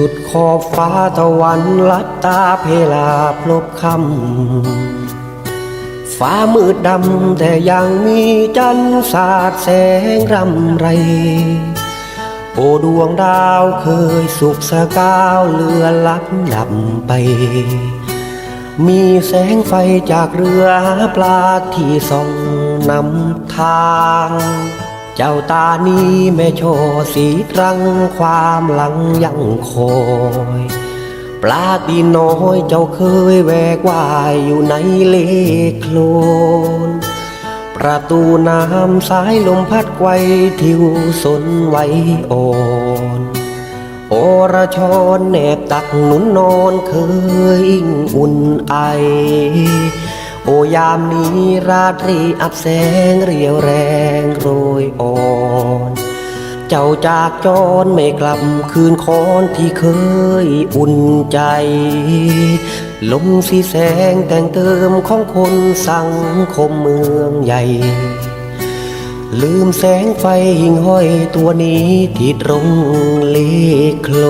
สุดขอบฟ้าตะวันลับตาเพลาพลบคำฟ้ามืดดำแต่ยังมีจันทร์สาดแสงรำไร โอดวงดาวเคยสุขสกาวเรือลับดับไป มีแสงไฟจากเรือปลาที่ส่องนำทาง เจ้าตานี้แม่โชสีตรังความหลังยังคอยปลาตีน้อยเจ้าเคยแวกว่ายอยู่ในเลโคลน ประตูน้ำสายลมพัดไกวทิวสนไว้อ่อนโอระชอนแนบตักหนุนนอนเคยอิ่งอุ่นไอ โอยามนี้ราตรีอับแสงเรียวแรงโรยอ่อน เจ้าจากจรไม่กลับคืนคอนที่เคยอุ่นใจ ลมสีแสงแต่งเติมของคนสังคมเมืองใหญ่ ลืมแสงไฟหิ่งห้อยตัวนี้ที่ตรงเลโคล